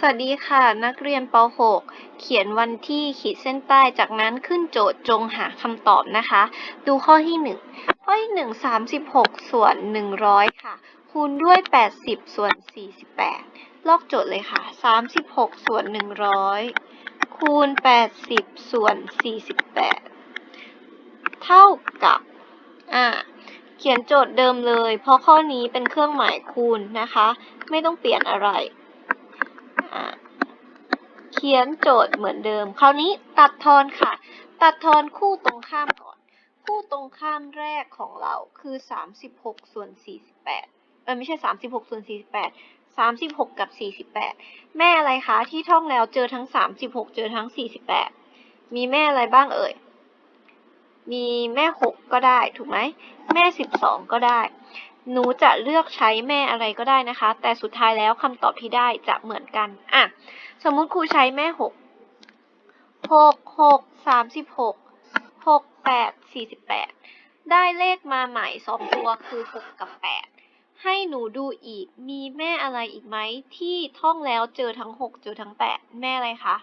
สวัสดีค่ะ นักเรียนป .6 เขียนวันที่ขีดเส้นใต้จากนั้นขึ้นโจทย์จงหาคำตอบนะคะ ดูข้อที่ 1 ข้อที่1 36 ส่วน 100 ค่ะ คูณด้วย 80 ส่วน 48 ลอกโจทย์เลยค่ะ 36 ส่วน 100 คูณ 80 ส่วน 48 เท่ากับอ่าเขียนโจทย์เดิมเลย เพราะข้อนี้เป็นเครื่องหมายคูณนะคะ ไม่ต้องเปลี่ยนอะไร เขียนโจทย์เหมือนเดิม คราวนี้ตัดทอนค่ะ ตัดทอนคู่ตรงข้ามก่อน คู่ตรงข้ามแรกของเราคือ 36 ส่วน 48เออไม่ใช่ 36 ส่วน 48 36 กับ 48 แม่อะไรคะ ที่ท่องแล้วเจอทั้ง 36 เจอทั้ง 48 มีแม่อะไรบ้างเอ่ย มีแม่ 6 ก็ได้ถูกไหม แม่ 12 ก็ได้ หนูจะเลือกใช้แม่อะไรก็ได้นะคะ แต่สุดท้ายแล้วคำตอบที่ได้จะเหมือนกัน อะ สมมุติครูใช้แม่หกหกหกสามสิบหกหกแปดสี่สิบแปดได้เลขมาใหม่สองตัวคือหกกับแปดให้หนูดูอีกมีแม่อะไรอีกไหมที่ท่องแล้วเจอทั้งหกเจอทั้งแปดแม่อะไรคะ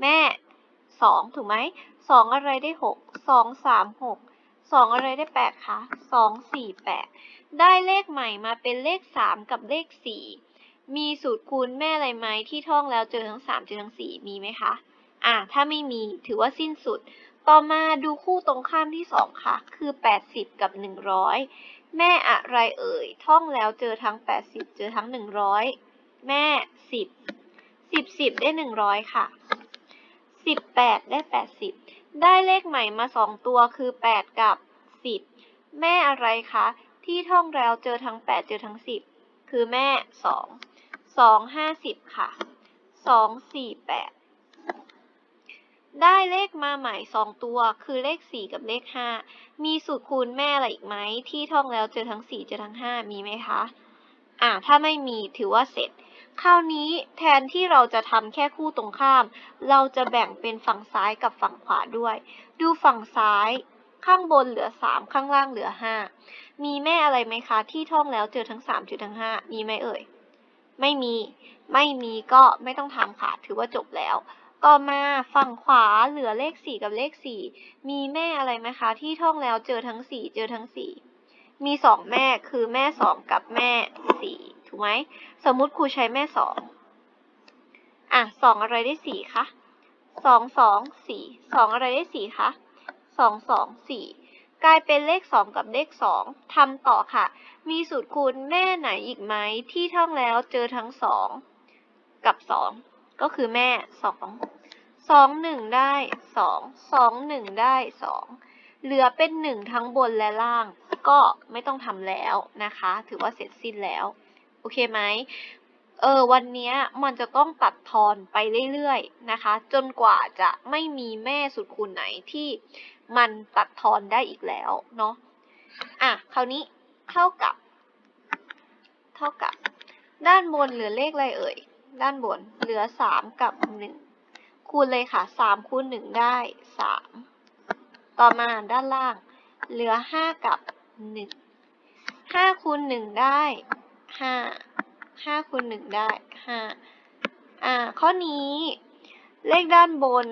แม่สองถูกไหมสองอะไรได้หกสองสามหก สองอะไรได้แปดคะสองสี่แปดได้เลขใหม่มาเป็นเลขสามกับเลขสี่มีสูตรคูณแม่อะไรไหมที่ท่องแล้วเจอทั้งสามเจอทั้งสี่มีไหมคะ อ่า ถ้าไม่มีถือว่าสิ้นสุด ต่อมาดูคู่ตรงข้ามที่สองค่ะ คือแปดสิบกับหนึ่งร้อยแม่อะไรเอ่ย ท่องแล้วเจอทั้งแปดสิบเจอทั้งหนึ่งร้อยแม่สิบสิบสิบได้หนึ่งร้อยค่ะสิบแปดได้แปดสิบ ได้เลขใหม่มาสองตัวคือแปดกับสิบแม่อะไรคะ ที่ท่องแล้วเจอทั้งแปดเจอทั้งสิบคือแม่สองสองห้าสิบค่ะสองสี่แปดได้เลขมาใหม่สองตัว คือเลขสี่กับเลขห้ามีสูตรคูณแม่อะไรอีกไหม ที่ท่องแล้วเจอทั้งสี่เจอทั้งห้ามีไหมคะ อ่า ถ้าไม่มีถือว่าเสร็จ คราวนี้แทนที่เราจะทำแค่คู่ตรงข้าม เราจะแบ่งเป็นฝั่งซ้ายกับฝั่งขวาด้วย ดูฝั่งซ้ายข้างบนเหลือสามข้างล่างเหลือห้ามีแม่อะไรไหมคะที่ท่องแล้วเจอทั้งสามเจอทั้งห้ามีไหมเอ่ย ไม่มี ไม่มีก็ไม่ต้องทำค่ะ ถือว่าจบแล้ว ต่อมาฝั่งขวาเหลือเลขสี่กับเลขสี่มีแม่อะไรไหมคะที่ท่องแล้วเจอทั้งสี่เจอทั้งสี่มีสองแม่คือแม่สองกับแม่สี่ ถูกไหมสมมุติครูใช้แม่สองอะสองอะไรได้สี่คะสองสองสี่สองอะไรได้สี่คะสองสองสี่กลายเป็นเลขสองกับเลขสองทำต่อค่ะ มีสูตรคูณแม่ไหนอีกไหมที่ท่องแล้วเจอทั้งสองกับสองก็คือแม่สองสองหนึ่งได้สองสองหนึ่งได้สองเหลือเป็นหนึ่งทั้งบนและล่าง ก็ไม่ต้องทำแล้วนะคะ ถือว่าเสร็จสิ้นแล้ว โอเคไหมเออวันนี้มันจะต้องตัดทอนไปเรื่อยๆนะคะ จนกว่าจะไม่มีแม่สุดคูณไหนที่มันตัดทอนได้อีกแล้วเนาะอะคราวนี้เท่ากับ เท่ากับ ด้านบนเหลือเลขอะไรเอ่ย ด้านบนเหลือสามกับหนึ่งคูณเลยค่ะสามคูณหนึ่งได้สามต่อมาด้านล่าง เหลือห้ากับหนึ่งห้าคูณหนึ่งได้ ห้าห้าคูณหนึ่งได้ห้าอ่า ข้อนี้เลขด้านบน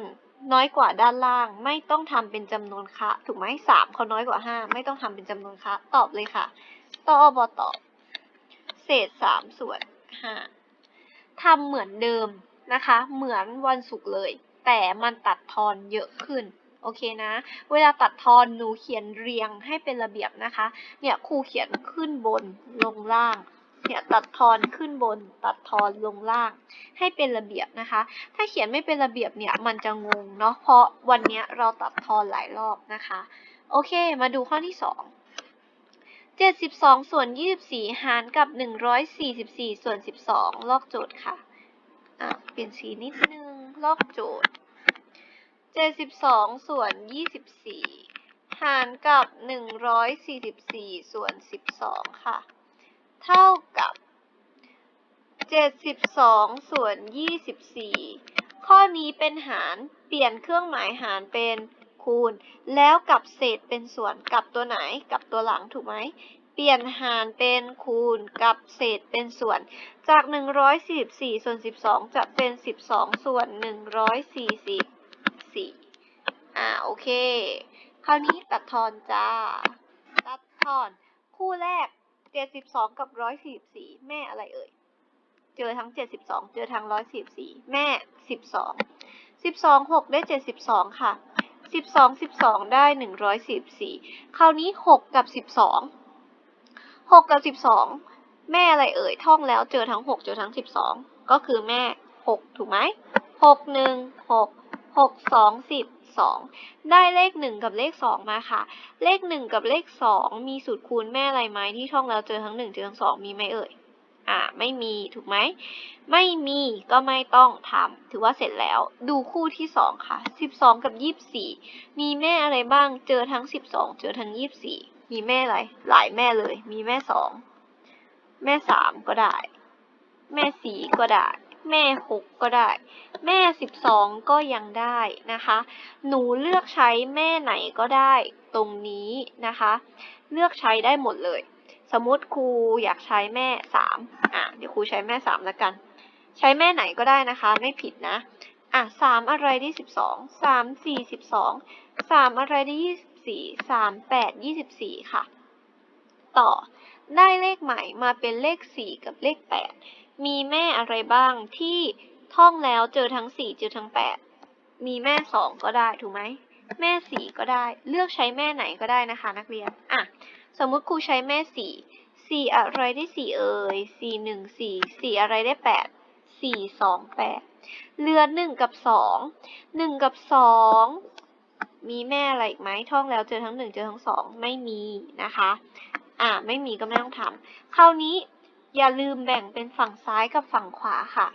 น้อยกว่าด้านล่าง ไม่ต้องทำเป็นจำนวนคะ ถูกไหมสามเขาน้อยกว่าห้าไม่ต้องทำเป็นจำนวนคะ ตอบเลยค่ะตอบบตอบ เศษสามส่วนห้าทำเหมือนเดิมนะคะ เหมือนวันศุกร์เลย แต่มันตัดทอนเยอะขึ้นโอเคนะ เวลาตัดทอนหนูเขียนเรียงให้เป็นระเบียบนะคะ เนี่ยครูเขียนขึ้นบนลงล่าง เนี่ยตัดทอนขึ้นบนตัดทอนลงล่าง ให้เป็นระเบียบนะคะ ถ้าเขียนไม่เป็นระเบียบเนี่ยมันจะงงเนาะเพราะวันนี้เราตัดทอนหลายรอบนะคะ โอเค มาดูข้อที่สอง72 ส่วน 24 หารกับ 144 ส่วน 12 ลอกโจทย์ค่ะ อะ เปลี่ยนสีนิดนึง ลอกโจทย์ 72 ส่วน 24 หารกับ 144 ส่วน 12 ค่ะ เท่ากับ72ส่วน24 ข้อนี้เป็นหาร เปลี่ยนเครื่องหมายหารเป็นคูณ แล้วกับเศษเป็นส่วนกับตัวไหน กับตัวหลังถูกไหม เปลี่ยนหารเป็นคูณกับเศษเป็นส่วน จาก 144ส่วน12 จะเป็น 12 ส่วน 144อ่า โอเค คราวนี้ตัดทอนจ้า ตัดทอน คู่แรก เจ็ดสิบสองกับร้อยสี่สี่แม่อะไรเอ่ย เจอทั้งเจ็ดสิบสองเจอทั้งร้อยสี่สี่แม่สิบสองสิบสองหกได้เจ็ดสิบสองค่ะสิบสองสิบสองได้หนึ่งร้อยสี่สี่คราวนี้หกกับสิบสองหกกับสิบสองแม่อะไรเอ่ยท่องแล้วเจอทั้งหกเจอทั้งสิบสองก็คือแม่หกถูกไหมหกหนึ่งหก 6 1 6 6 2 12ได้เลข1กับเลข2มาค่ะ เลข1กับเลข2มีสูตรคูณแม่อะไรไหมที่ท่องแล้วเจอทั้ง1เจอทั้ง2มีไหมเอ่ยอ่าไม่มีถูกไหม ไม่มีก็ไม่ต้องทำถือว่าเสร็จแล้ว ดูคู่ที่2ค่ะ12กับ24มีแม่อะไรบ้างเจอทั้ง12เจอทั้ง24มีแม่อะไร หลายแม่เลย มีแม่2แม่3ก็ได้ แม่4ก็ได้ แม่ 6 ก็ได้ แม่ 12 ก็ยังได้นะคะ หนูเลือกใช้แม่ไหนก็ได้ตรงนี้นะคะ เลือกใช้ได้หมดเลย สมมติครูอยากใช้แม่ 3 อะเดี๋ยวครูใช้แม่ 3 แล้วกัน ใช้แม่ไหนก็ได้นะคะ ไม่ผิดนะ อะ 3 อะไรได้12 3 4 12 3 อะไรได้24 3 8 24 ค่ะ ต่อได้เลขใหม่มาเป็นเลข 4 กับเลข 8 มีแม่อะไรบ้างที่ท่องแล้วเจอทั้ง4เจอทั้ง8มีแม่2ก็ได้ถูกไหมแม่4ก็ได้ เลือกใช้แม่ไหนก็ได้นะคะ นักเรียนอะสมมุติครูใช้แม่4 4อะไรได้4เอ่ย4 1 4 4อะไรได้8 4 2 8เหลือ1กับ2 1กับ2มีแม่อะไรอีกไหมท่องแล้วเจอทั้ง1เจอทั้ง2ไม่มีนะคะ อ่าไม่มีก็ไม่ต้องทำคราวนี้ อย่าลืมแบ่งเป็นฝั่งซ้ายกับฝั่งขวาค่ะ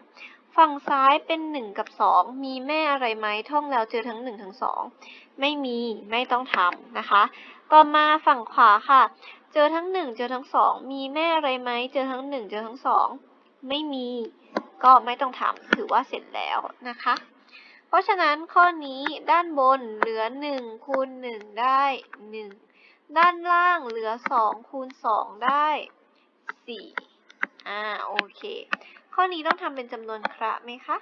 ฝั่งซ้ายเป็น 1 กับ 2 มีแม่อะไรไหมท่องแล้วเจอทั้ง 1 ทั้ง 2 ไม่มีไม่ต้องทำนะคะ ต่อมาฝั่งขวาค่ะ เจอทั้ง 1 เจอทั้ง 2 มีแม่อะไรไหมเจอทั้ง 1 เจอทั้ง 2 ไม่มี ก็ไม่ต้องทำถือว่าเสร็จแล้วนะคะ เพราะฉะนั้นข้อนี้ด้านบนเหลือ1คูณ1ได้ 1 ด้านล่างเหลือ2คูณ2ได้4 อ่าโอเค ข้อนี้ต้องทำเป็นจำนวนคระไหมคะ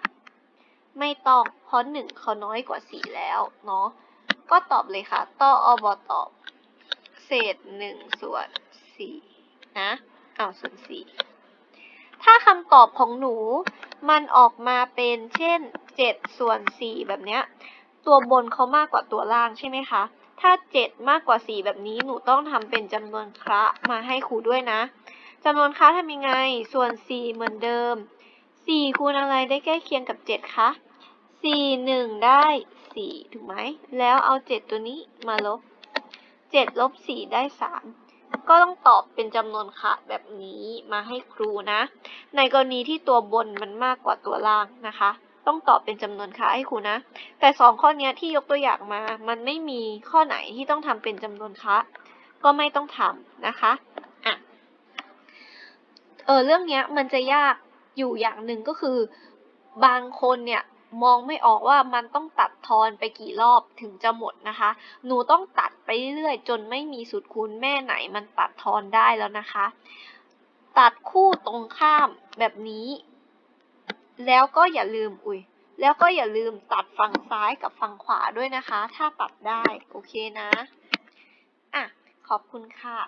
ไม่ต้องเพราะ1เขาน้อยกว่า4แล้วเนาะก็ตอบเลยค่ะต่ออบอตอบ เศษ1ส่วน4นะเอาส่วน4ถ้าคำตอบของหนูมันออกมาเป็นเช่น7ส่วน4แบบเนี้ยตัวบนเขามากกว่าตัวล่างใช่ไหมคะ ถ้า 7 มากกว่า 4 แบบนี้หนูต้องทำเป็นจำนวนคระมาให้ครูด้วยนะ จำนวนคระทำยังไง ส่วน 4 เหมือนเดิม 4 คูณอะไรได้ใกล้เคียงกับ 7 คะ 4 1 ได้ 4 ถูกไหม แล้วเอา 7 ตัวนี้มาลบ 7 ลบ 4 ได้ 3 ก็ต้องตอบเป็นจำนวนคระแบบนี้มาให้ครูนะ ในกรณีที่ตัวบนมันมากกว่าตัวล่างนะคะ ต้องตอบเป็นจำนวนคระให้ครูนะ แต่สองข้อนี้ที่ยกตัวอย่างมา มันไม่มีข้อไหนที่ต้องทำเป็นจำนวนคระก็ไม่ต้องทำนะคะ เออเรื่องเนี้ยมันจะยากอยู่อย่างหนึ่งก็คือ บางคนเนี่ยมองไม่ออกว่ามันต้องตัดทอนไปกี่รอบถึงจะหมดนะคะ หนูต้องตัดไปเรื่อยจนไม่มีสูตรคูณแม่ไหนมันตัดทอนได้แล้วนะคะ ตัดคู่ตรงข้ามแบบนี้ แล้วก็อย่าลืมอุ้ยแล้วก็อย่าลืมตัดฝั่งซ้ายกับฝั่งขวาด้วยนะคะ ถ้าตัดได้ โอเคนะ อะ ขอบคุณค่ะ